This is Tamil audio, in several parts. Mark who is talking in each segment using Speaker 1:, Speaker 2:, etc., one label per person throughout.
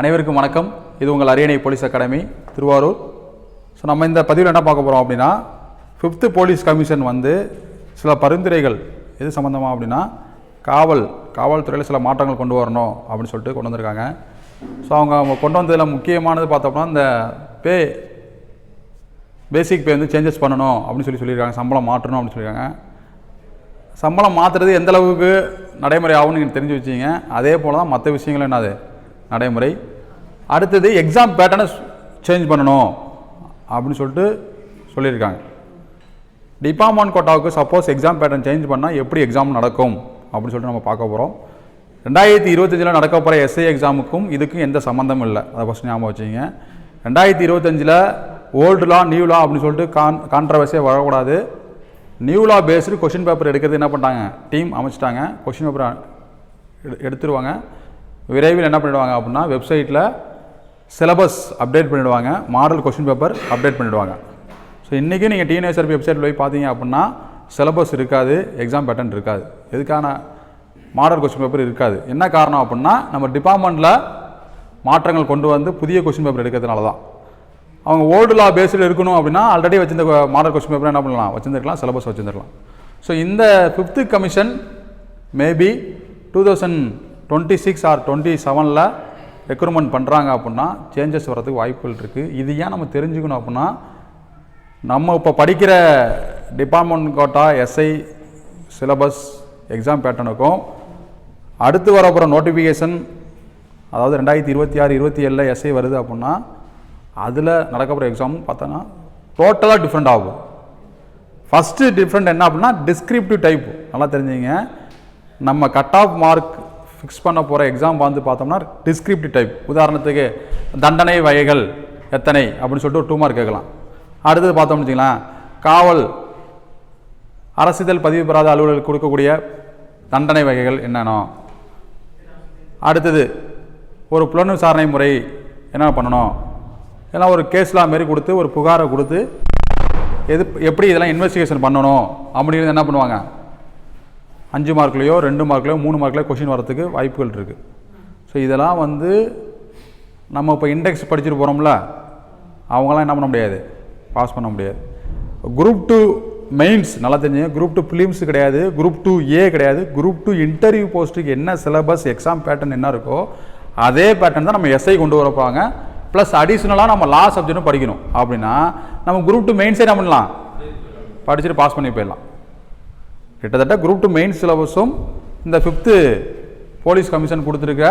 Speaker 1: அனைவருக்கும் வணக்கம். இது உங்கள் அரியணை போலீஸ் அகாடமி திருவாரூர். ஸோ நம்ம இந்த பதிவில் என்ன பார்க்க போகிறோம் அப்படின்னா ஃபிஃப்த்து போலீஸ் கமிஷன் வந்து சில பரிந்துரைகள் எது சம்மந்தமாக அப்படின்னா காவல் காவல்துறையில் சில மாற்றங்கள் கொண்டு வரணும் அப்படின்னு சொல்லிட்டு கொண்டு வந்திருக்காங்க. ஸோ அவங்க அவங்க கொண்டு வந்ததில் முக்கியமானது பார்த்தோம்னா இந்த பே பேசிக் பே வந்து சேஞ்சஸ் பண்ணணும் அப்படின்னு சொல்லி சொல்லியிருக்காங்க. சம்பளம் மாற்றணும் அப்படின்னு சொல்லியிருக்காங்க. சம்பளம் மாற்றுறது எந்த அளவுக்கு நடைமுறை ஆகும்னு நீங்கள் தெரிஞ்சு வச்சிங்க. அதே போல் தான் மற்ற விஷயங்களும் என்னது? நடைமுறை. அடுத்தது எக்ஸாம் பேட்டர்னை சேஞ்ச் பண்ணணும் அப்படின்னு சொல்லிட்டு சொல்லியிருக்காங்க. டிபார்ட்மெண்ட் கோட்டாவுக்கு சப்போஸ் எக்ஸாம் பேட்டர்ன் சேஞ்ச் பண்ணால் எப்படி எக்ஸாம் நடக்கும் அப்படின்னு சொல்லிட்டு நம்ம பார்க்க போகிறோம் ரெண்டாயிரத்தி இருபத்தஞ்சில் நடக்க போகிற எஸ்ஐ எக்ஸாமுக்கும் இதுக்கும் எந்த சம்மந்தமும் இல்லை. அதை ஃபஸ்ட் ஞாபகம் வச்சுங்க. ரெண்டாயிரத்தி இருபத்தஞ்சில் ஓல்டு லா நியூ லா அப்படின்னு சொல்லிட்டு கான் கான்ட்ரவர்சியாக வரக்கூடாது. New law based question paper எடுக்கிறது என்ன பண்ணிட்டாங்க? டீம் அமைச்சிட்டாங்க. கொஷின் பேப்பர் எடுத்துருவாங்க. விரைவில் என்ன பண்ணிடுவாங்க அப்படின்னா வெப்சைட்டில் சிலபஸ் அப்டேட் பண்ணிடுவாங்க. மாடல் கொஷின் பேப்பர் அப்டேட் பண்ணிடுவாங்க. ஸோ இன்றைக்கி நீங்கள் டிஎன்எஸ்ஆர்பி வெப்சைட்டில் போய் பார்த்தீங்க அப்படின்னா சிலபஸ் இருக்காது எக்ஸாம் பேட்டர்ன் இருக்காது. எதுக்கான மாடல் கொஷின் பேப்பர் இருக்காது. என்ன காரணம் அப்படின்னா நம்ம டிபார்ட்மெண்ட்டில் மாற்றங்கள் கொண்டு வந்து புதிய கொஷின் பேப்பர் எடுக்கிறதுனால தான். அவங்க ஓல்டு லா பேஸில் இருக்கணும் அப்படின்னா ஆல்ரெடி வச்சிருந்த மாடல் கொஸ்டின் பேப்பர் என்ன பண்ணலாம்? வச்சுருந்துருக்கலாம் சிலபஸ் வச்சுருந்துருக்கலாம். ஸோ இந்த fifth commission maybe two thousand twenty six or twenty செவனில் ரெக்ரூட்மெண்ட் பண்ணுறாங்க அப்படின்னா சேஞ்சஸ் வர்றதுக்கு வாய்ப்புகள் இருக்குது இது ஏன் நம்ம தெரிஞ்சுக்கணும் அப்படின்னா நம்ம இப்போ படிக்கிற department quota SI syllabus exam பேட்டர்னுக்கும் அடுத்து வரப்போகிற நோட்டிஃபிகேஷன் அதாவது ரெண்டாயிரத்தி இருபத்தி ஆறு இருபத்தி ஏழில் எஸ்ஐ வருது அப்படின்னா அதில் நடக்க எக்ஸாம் பார்த்தோன்னா டோட்டலாக டிஃப்ரெண்ட் ஆகும். ஃபஸ்ட்டு டிஃப்ரெண்ட் என்ன அப்படின்னா டிஸ்கிரிப்டிவ் டைப் நல்லா தெரிஞ்சுங்க நம்ம கட் ஆஃப் மார்க் ஃபிக்ஸ் பண்ண போகிற எக்ஸாம் வந்து பார்த்தோம்னா டிஸ்கிரிப்டிவ் டைப் உதாரணத்துக்கு தண்டனை வகைகள் எத்தனை அப்படின்னு சொல்லிட்டு ஒரு டூ மார்க் கேட்கலாம். அடுத்தது பார்த்தோம்னு வச்சுக்கலாம் காவல் அரசிதழ் பதிவு பெறாத அலுவலர்கள் கொடுக்கக்கூடிய தண்டனை வகைகள் என்னென்ன? அடுத்தது ஒரு புலன் விசாரணை முறை என்ன பண்ணணும்? எல்லாம் ஒரு கேஸ்லாம் மாரி கொடுத்து ஒரு புகாரை கொடுத்து எது எப்படி இதெல்லாம் இன்வெஸ்டிகேஷன் பண்ணணும்? அப்படிங்கிறது என்ன பண்ணுவாங்க? அஞ்சு மார்க்லேயோ ரெண்டு மார்க்லையோ மூணு மார்க்லையோ கொஷின் வரத்துக்கு வாய்ப்புகள் இருக்குது ஸோ இதெல்லாம் வந்து நம்ம இப்போ இண்டெக்ஸ் படிச்சுட்டு போகிறோம்ல அவங்களாம் என்ன பண்ண முடியாது? பாஸ் பண்ண முடியாது. குரூப் டூ மெயின்ஸ் நல்லா தெரிஞ்சுங்க. குரூப் டூ ஃபிலிம்ஸ் கிடையாது. குரூப் டூ ஏ கிடையாது. குரூப் டூ இன்டர்வியூ போஸ்ட்டுக்கு என்ன சிலபஸ் எக்ஸாம் பேட்டர்ன் என்ன இருக்கோ அதே பேட்டர்ன் தான் நம்ம எஸ்ஐ கொண்டு வரப்பாங்க ப்ளஸ் அடிஷ்னலாக நம்ம லா சப்ஜெக்ட்டும் படிக்கணும். அப்படின்னா நம்ம குரூப் டூ மெயின்ஸே என்ன பண்ணலாம்? படிச்சுட்டு பாஸ் பண்ணி போயிடலாம். கிட்டத்தட்ட குரூப் டூ மெயின் சிலபஸும் இந்த ஃபிஃப்த்து போலீஸ் கமிஷன் கொடுத்துருக்க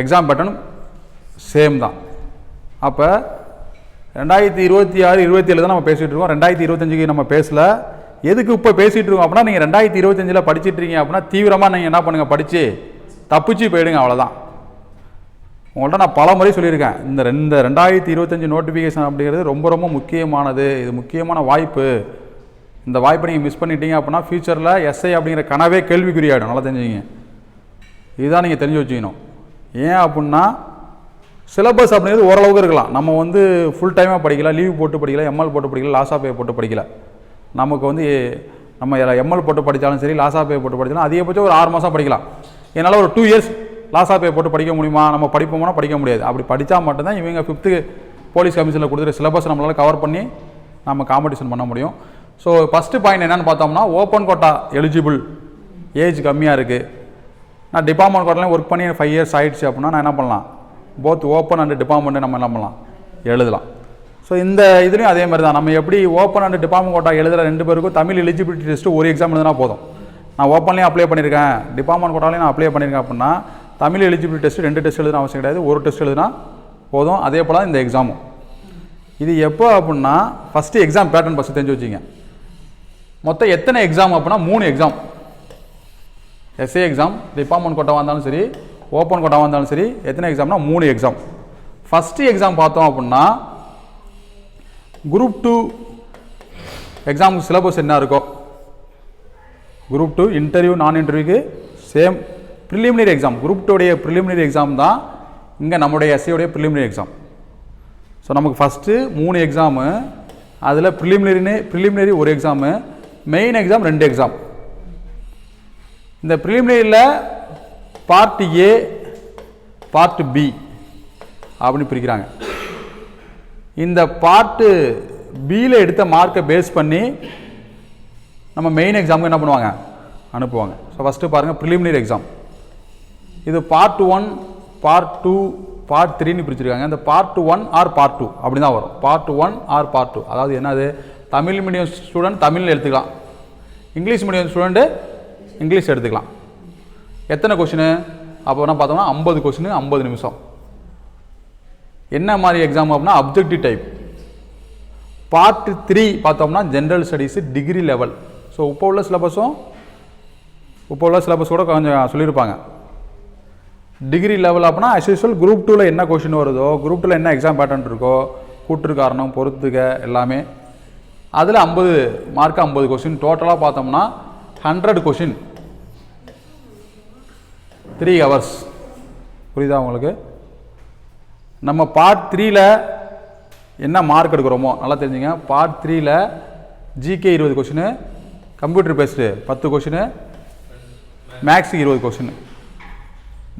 Speaker 1: எக்ஸாம் பேட்டர்ன் சேம் தான். அப்போ ரெண்டாயிரத்தி இருபத்தி ஆறு இருபத்தி ஏழு தான் நம்ம பேசிகிட்டு இருக்கோம். ரெண்டாயிரத்தி இருபத்தஞ்சுக்கு நம்ம பேசல. எதுக்கு இப்போ பேசிகிட்டு இருக்கோம் அப்படின்னா நீங்கள் ரெண்டாயிரத்தி இருபத்தஞ்சில் படிச்சிட்டு இருக்கீங்க அப்படின்னா தீவிரமாக நீங்கள் என்ன பண்ணுங்கள் படித்து தப்பிச்சு போயிடுங்க அவ்வளோதான் உங்கள்கிட்ட நான் பல முறை சொல்லியிருக்கேன். இந்த ரெண்டு ரெண்டாயிரத்தி இருபத்தஞ்சி நோட்டிஃபிகேஷன் அப்படிங்கிறது ரொம்ப ரொம்ப முக்கியமானது. இது முக்கியமான வாய்ப்பு. இந்த வாய்ப்பை நீங்கள் மிஸ் பண்ணிட்டீங்க அப்படின்னா ஃப்யூச்சரில் எஸ்ஐ அப்படிங்கிற கனவே கேள்விக்குறியாயிடும். நல்லா தெரிஞ்சுங்க இதுதான் நீங்கள் தெரிஞ்சு வச்சுக்கணும். ஏன் அப்படின்னா சிலபஸ் அப்படிங்கிறது ஓரளவுக்கு இருக்கலாம். நம்ம வந்து ஃபுல் டைமாக படிக்கல லீவ் போட்டு படிக்கல எம்எல் போட்டு படிக்கல லாஸா பே போட்டு படிக்கல. நமக்கு வந்து நம்ம எம்எல் போட்டு படித்தாலும் சரி லாஸ் ஆஃப் பே போட்டு படித்தாலும் அதிகபட்சம் ஒரு ஆறு மாதம் படிக்கலாம். என்னால் ஒரு டூ இயர்ஸ் லாஸா பே போட்டு படிக்க முடியுமா? நம்ம படிப்போம்னா படிக்க முடியாது. அப்படி படித்தா மட்டும்தான் இவங்க ஃபிஃப்த்து போலீஸ் கமிஷனில் கொடுத்துருக்க சிலபஸ் நம்மளால் கவர் பண்ணி நம்ம காம்படிஷன் பண்ண முடியும். ஸோ ஃபஸ்ட்டு பாயிண்ட் என்னென்னு பார்த்தோம்னா ஓப்பன் கோட்டா எலிஜிபிள் ஏஜ் கம்மியாக இருக்குது நான் டிபார்ட்மெண்ட் கோட்டாலையும் ஒர்க் பண்ணி ஃபைவ் இயர்ஸ் ஆகிடுச்சு அப்படின்னா நான் என்ன பண்ணலாம்? போத் ஓப்பன் அண்ட் டிபார்ட்மெண்ட்டு நம்ம என்ன பண்ணலாம்? எழுதலாம். ஸோ இந்த இதுலேயும் அதே மாதிரி தான். நம்ம எப்படி ஓப்பன் அண்ட் டிபார்ட்மெண்ட் கோட்டா எழுதுகிற ரெண்டு பேருக்கும் தமிழ் எலிஜிபிலிட்டி டெஸ்ட்டு ஒரு எக்ஸாம் எழுதுனா போதும். நான் ஓப்பன்லேயும் அப்ளை பண்ணியிருக்கேன் டிபார்ட்மெண்ட் கோட்டாலையும் நான் அப்ளை பண்ணியிருக்கேன் அப்படின்னா தமிழ் எலிஜிபிலிட்டி டெஸ்ட் ரெண்டு டெஸ்ட் எழுதுன அவசியம் கிடையாது. ஒரு டெஸ்ட் எழுதுனா போதும். அதே போல் இந்த எக்ஸாமும் இது எப்போ அப்படின்னா ஃபஸ்ட்டு எக்ஸாம் பேட்டர்ன் ஃபஸ்ட்டு தெரிஞ்சு வச்சுங்க மொத்தம் எத்தனை எக்ஸாம் அப்படின்னா மூணு எக்ஸாம் எஸ்ஏ எக்ஸாம் டிபார்ட்மெண்ட் கோட்டாக இருந்தாலும் சரி ஓப்பன் கோட்டாக இருந்தாலும் சரி எத்தனை எக்ஸாம்னா மூணு எக்ஸாம் ஃபஸ்ட்டு எக்ஸாம் பார்த்தோம் அப்படின்னா குரூப் டூ எக்ஸாமுக்கு சிலபஸ் என்ன இருக்கோ? குரூப் டூ இன்டர்வியூ நான் இன்டர்வியூக்கு சேம் ப்ரிலிமினரி எக்ஸாம் குரூப் டூடைய ப்ரிலிமினரி எக்ஸாம் தான் இங்கே நம்முடைய எஸ்ஐயோடைய ப்ரிலிமினரி எக்ஸாம் ஸோ நமக்கு ஃபஸ்ட்டு மூணு எக்ஸாமு அதில் ப்ரிலிமினரினே ப்ரிலிமினரி ஒரு எக்ஸாமு மெயின் எக்ஸாம் ரெண்டு எக்ஸாம் இந்த ப்ரிலிமினரியில் பார்ட் ஏ பார்ட் பி அப்படின்னு பிரிக்கிறாங்க. இந்த பார்ட்டு பியில் எடுத்த மார்க்கை பேஸ் பண்ணி நம்ம மெயின் எக்ஸாமுக்கு என்ன பண்ணுவாங்க? அனுப்புவாங்க. ஸோ ஃபஸ்ட்டு பாருங்கள் ப்ரிலிமினரி எக்ஸாம் இது part one part two part த்ரீன்னு பிரிச்சிருக்காங்க. இந்த part one or part two அப்படி தான் வரும். Part one or part two அதாவது என்னது? தமிழ் மீடியம் ஸ்டூடெண்ட் தமிழில் எடுத்துக்கலாம். இங்கிலீஷ் மீடியம் ஸ்டூடெண்ட்டு இங்கிலீஷ் எடுத்துக்கலாம். எத்தனை கொஷினு அப்போனா பார்த்தோம்னா ஐம்பது கொஷினு ஐம்பது நிமிஷம். என்ன மாதிரி எக்ஸாம் அப்படின்னா அப்ஜெக்டிவ் டைப் பார்ட் த்ரீ பார்த்தோம்னா general studies degree level so இப்போ உள்ள சிலபஸும் இப்போ உள்ள சிலபஸ் கூட கொஞ்சம் சொல்லியிருப்பாங்க. டிகிரி லெவல் அப்படின்னா அஸ்யூஷுவல் குரூப் டூவில் என்ன கொஷின் வருதோ குரூப் டூவில் என்ன எக்ஸாம் பேட்டர்ன் இருக்கோ கூற்று காரணம் பொறுத்துக எல்லாமே அதில் ஐம்பது மார்க் ஐம்பது கொஷின் டோட்டலாக பார்த்தோம்னா ஹண்ட்ரட் கொஷின் த்ரீ ஹவர்ஸ் புரியுதா உங்களுக்கு? நம்ம பார்ட் த்ரீயில் என்ன மார்க் எடுக்கிறோமோ நல்லா தெரிஞ்சுங்க. பார்ட் த்ரீயில் ஜிகே இருபது கொஷினு கம்ப்யூட்டர் பேஸ்டு பத்து கொஷினு மேக்ஸுக்கு இருபது கொஷின்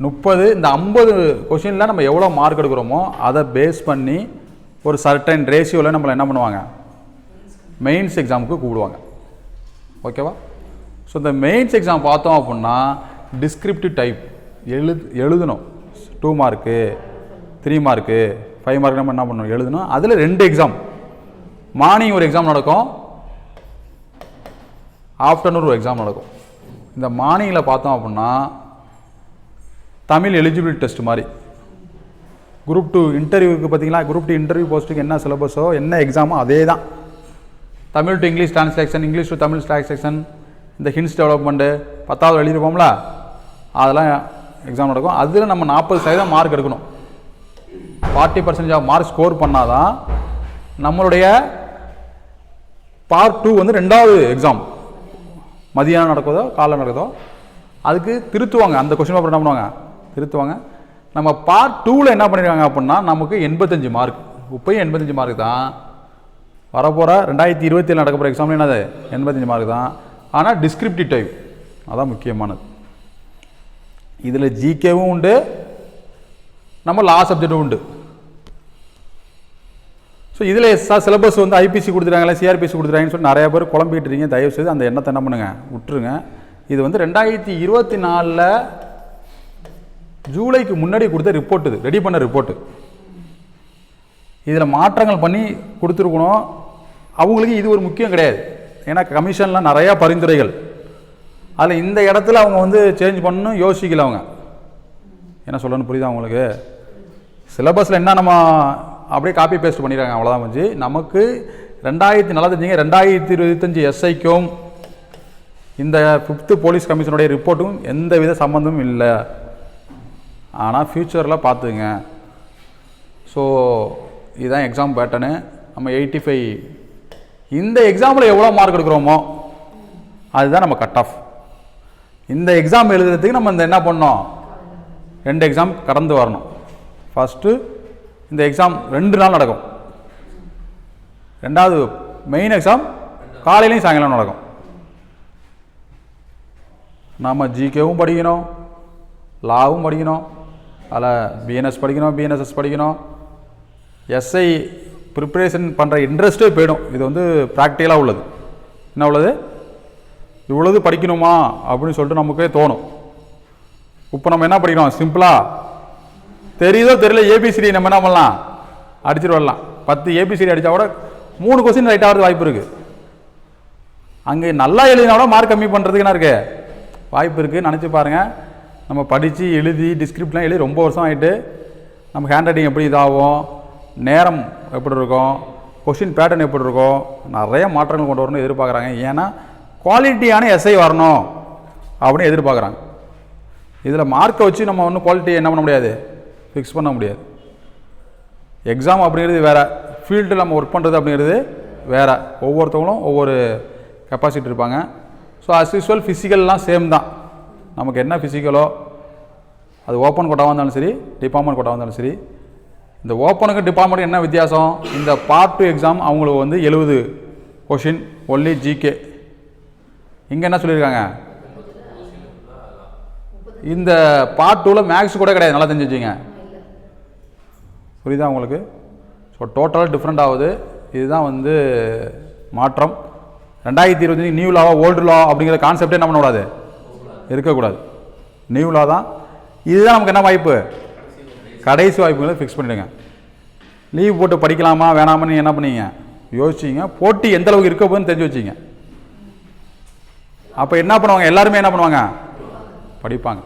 Speaker 1: முப்பது இந்த ஐம்பது கொஷினில் நம்ம எவ்வளோ மார்க் எடுக்கிறோமோ அதை பேஸ் பண்ணி ஒரு சர்டன் ரேஷியோவில் நம்மளை என்ன பண்ணுவாங்க? மெயின்ஸ் எக்ஸாமுக்கு கூப்பிடுவாங்க ஓகேவா ஸோ இந்த மெயின்ஸ் எக்ஸாம் பார்த்தோம் அப்படின்னா டிஸ்கிரிப்டிவ் டைப் எழு எழுதணும். Two mark three mark five mark நம்ம என்ன பண்ணணும்? எழுதணும். அதில் ரெண்டு எக்ஸாம் மார்னிங் ஒரு எக்ஸாம் நடக்கும். ஆஃப்டர்நூன் ஒரு எக்ஸாம் நடக்கும். இந்த மார்னிங்கில் பார்த்தோம் அப்படின்னா தமிழ் எலிஜிபிலிட்டி டெஸ்ட் மாதிரி குரூப் டூ இன்டர்வியூக்கு பார்த்தீங்கன்னா குரூப் டூ இன்டர்வியூ போஸ்ட்டுக்கு என்ன சிலபஸோ என்ன எக்ஸாமோ அதே தான் Tamil to English translation English to Tamil translation இந்த ஹின்ஸ் டெவலப்மெண்ட்டு பத்தாவது எழுதிருப்போம்ல அதெல்லாம் எக்ஸாம் நடக்கும். அதில் நம்ம நாற்பது சதவீதம் மார்க் எடுக்கணும். Forty percentage of mark score பண்ணால் தான் நம்மளுடைய பார்ட் டூ வந்து ரெண்டாவது எக்ஸாம் மதியானம் நடக்குதோ காலைல நடக்குதோ அதுக்கு திருத்துவாங்க. அந்த கொஸ்டின் பேப்பர் என்ன பண்ணுவாங்க? திருத்துவாங்க. நம்ம பார்ட் டூவில் என்ன பண்ணிருக்காங்க அப்படின்னா நமக்கு எண்பத்தஞ்சு மார்க் இப்போயும் எண்பத்தஞ்சு மார்க் தான். வரப்போகிற ரெண்டாயிரத்தி இருபத்தி ஏழு நடக்க போகிற எக்ஸாம்ல என்னது? எண்பத்தஞ்சு மார்க் தான். ஆனால் டிஸ்கிரிப்டிவ் டைப் அதான் முக்கியமானது. இதில் ஜிகேவும் உண்டு. நம்ம லா சப்ஜெக்டும் உண்டு. ஸோ இதில் சிலபஸ் வந்து ஐபிசி கொடுத்துட்டாங்களே சிஆர்பிசி கொடுத்துட்டாங்கன்னு சொல்லி நிறைய பேர் குழம்பிட்டு இருக்கீங்க. தயவு செய்து அந்த எண்ணத்தை என்ன பண்ணுங்க? விட்டுருங்க. இது வந்து ரெண்டாயிரத்தி இருபத்தி நாலில் ஜூலைக்கு முன்னாடி கொடுத்த ரிப்போர்ட் இது. ரெடி பண்ண ரிப்போர்ட்டு இதில் மாற்றங்கள் பண்ணி கொடுத்துருக்கணும். அவங்களுக்கு இது ஒரு முக்கியம் கிடையாது. ஏன்னா கமிஷன்லாம் நிறையா பரிந்துரைகள். அதில் இந்த இடத்துல அவங்க வந்து சேஞ்ச் பண்ணணும் யோசிக்கல அவங்க. என்ன சொல்லணும்னு புரியுதா உங்களுக்கு? சிலபஸில் என்ன நம்ம அப்படியே காப்பி பேஸ்ட் பண்ணிடுறாங்க. அவ்வளோதான் வந்து நமக்கு ரெண்டாயிரத்தி நல்லா தெரிஞ்சுங்க ரெண்டாயிரத்தி இருபத்தஞ்சி எஸ்ஐக்கும் இந்த ஃபிஃப்த்து போலீஸ் கமிஷனுடைய ரிப்போர்ட்டும் எந்த வித சம்மந்தமும் இல்லை ஆனால் ஃப்யூச்சரில் பார்த்துங்க ஸோ இதுதான் எக்ஸாம் பேட்டர்னு நம்ம எயிட்டி ஃபைவ் இந்த எக்ஸாமில் எவ்வளோ மார்க் எடுக்கிறோமோ அதுதான் நம்ம கட் ஆஃப் இந்த எக்ஸாம் எழுதுறதுக்கு நம்ம இந்த என்ன பண்ணோம்? ரெண்டு எக்ஸாம் கடந்து வரணும். ஃபஸ்ட்டு இந்த எக்ஸாம் ரெண்டு நாள் நடக்கும். ரெண்டாவது மெயின் எக்ஸாம் காலையிலையும் சாயங்காலம் நடக்கும். நாம் ஜிகேவும் படிக்கணும் லாவும் படிக்கணும் அதில் பிஎன்எஸ் படிக்கணும் பிஎன்எஸ்எஸ் படிக்கணும். எஸ்ஐ ப்ரிப்பரேஷன் பண்ணுற இன்ட்ரெஸ்ட்டே போயிடும். இது வந்து ப்ராக்டிக்கலாக உள்ளது. என்ன உள்ளது? இவ்வளவு படிக்கணுமா? அப்படின்னு சொல்லிட்டு நமக்கே தோணும். இப்போ நம்ம என்ன படிக்கிறோம் சிம்பிளாக தெரியுதோ தெரியல ஏபிசிடி நம்ம என்ன பண்ணலாம்? அடிச்சிட்டு வரலாம். பத்து ஏபிசிடி அடித்தா கூட மூணு கொஸ்டின் ரைட் ஆகிறது வாய்ப்பு இருக்குது அங்கே நல்லா எழுதினா கூட மார்க் கம்மி பண்ணுறதுக்கு என்ன இருக்குது வாய்ப்பு இருக்குது நினச்சி பாருங்கள் நம்ம படித்து எழுதி டிஸ்கிரிப்ட்லாம் எழுதி ரொம்ப வருஷம் ஆகிட்டு நம்ம ஹேண்ட் ரைட்டிங் எப்படி இதாகும்? நேரம் எப்படி இருக்கும்? கொஷின் பேட்டர்ன் எப்படி இருக்கும்? நிறைய மாற்றங்கள் கொண்டு வரணும்னு எதிர்பார்க்குறாங்க. ஏன்னா குவாலிட்டியான எஸ்ஐ வரணும் அப்படின்னு எதிர்பார்க்குறாங்க. இதில் மார்க்கை வச்சு நம்ம ஒன்றும் குவாலிட்டி என்ன பண்ண முடியாது? ஃபிக்ஸ் பண்ண முடியாது. எக்ஸாம் அப்படிங்கிறது வேறு. ஃபீல்டில் நம்ம ஒர்க் பண்ணுறது அப்படிங்கிறது வேறு. ஒவ்வொருத்தவங்களும் ஒவ்வொரு கெப்பாசிட்டி இருப்பாங்க. ஸோ அஸ் யூஸ்வல் ஃபிசிக்கல்லாம் சேம் தான். நமக்கு என்ன ஃபிசிக்கலோ அது ஓப்பன் கோட்டாக இருந்தாலும் சரி டிபார்ட்மெண்ட் கோட்டாக இருந்தாலும் சரி இந்த ஓப்பனுக்கு டிபார்ட்மெண்ட் என்ன வித்தியாசம்? இந்த பார்ட் டூ எக்ஸாம் அவங்களுக்கு வந்து எழுபது கொஷின் ஒன்லி ஜிகே இங்கே என்ன சொல்லியிருக்காங்க? இந்த பார்ட் டூவில் மேக்ஸ் கூட கிடையாது நல்லா தெரிஞ்சு வச்சுங்க புரியுதா உங்களுக்கு? ஸோ டோட்டலாக டிஃப்ரெண்ட் ஆகுது. இதுதான் வந்து மாற்றம். ரெண்டாயிரத்தி இருபத்தஞ்சு நியூ லாவா ஓல்டு லா அப்படிங்கிற கான்செப்டே என்ன பண்ணக்கூடாது இருக்கக்கூடாது. நியூ லா தான். இதுதான் நமக்கு என்ன வாய்ப்பு? கடைசி வாய்ப்புகளை ஃபிக்ஸ் பண்ணிடுங்க. லீவ் போட்டு படிக்கலாமா வேணாமான்னு என்ன பண்ணீங்க? யோசிச்சிங்க. போட்டி எந்த அளவுக்கு இருக்க போகுதுன்னு தெரிஞ்சு வச்சிங்க. அப்போ என்ன பண்ணுவாங்க? எல்லாருமே என்ன பண்ணுவாங்க? படிப்பாங்க.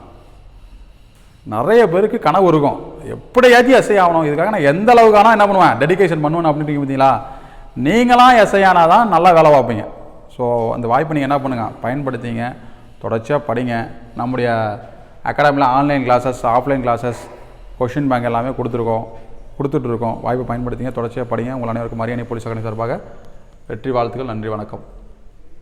Speaker 1: நிறைய பேருக்கு கனவு இருக்கும். எப்படியாச்சும் எஸ்ஐ ஆகணும். இதுக்காக நான் எந்த அளவுக்கு ஆனால் என்ன பண்ணுவேன்? டெடிகேஷன் பண்ணுவேன் அப்படின்னு பார்த்தீங்களா? நீங்களாம் எஸ்ஐ ஆனால் தான் நல்லா வேலை பார்ப்பீங்க. ஸோ அந்த வாய்ப்பை நீங்கள் என்ன பண்ணுங்கள் பயன்படுத்திங்க. தொடர்ச்சியாக படிங்க. நம்முடைய அகாடமியில் online classes offline classes question bank எல்லாமே கொடுத்துருக்கோம். கொடுத்துட்ருக்கோம் வாய்ப்பை பயன்படுத்திங்க. தொடர்ச்சியாக படிங்க. உங்கள் அனைவருக்கும் மரியாதை போலீஸ் அகாடமி சார்பாக வெற்றி வாழ்த்துக்கள். நன்றி வணக்கம்.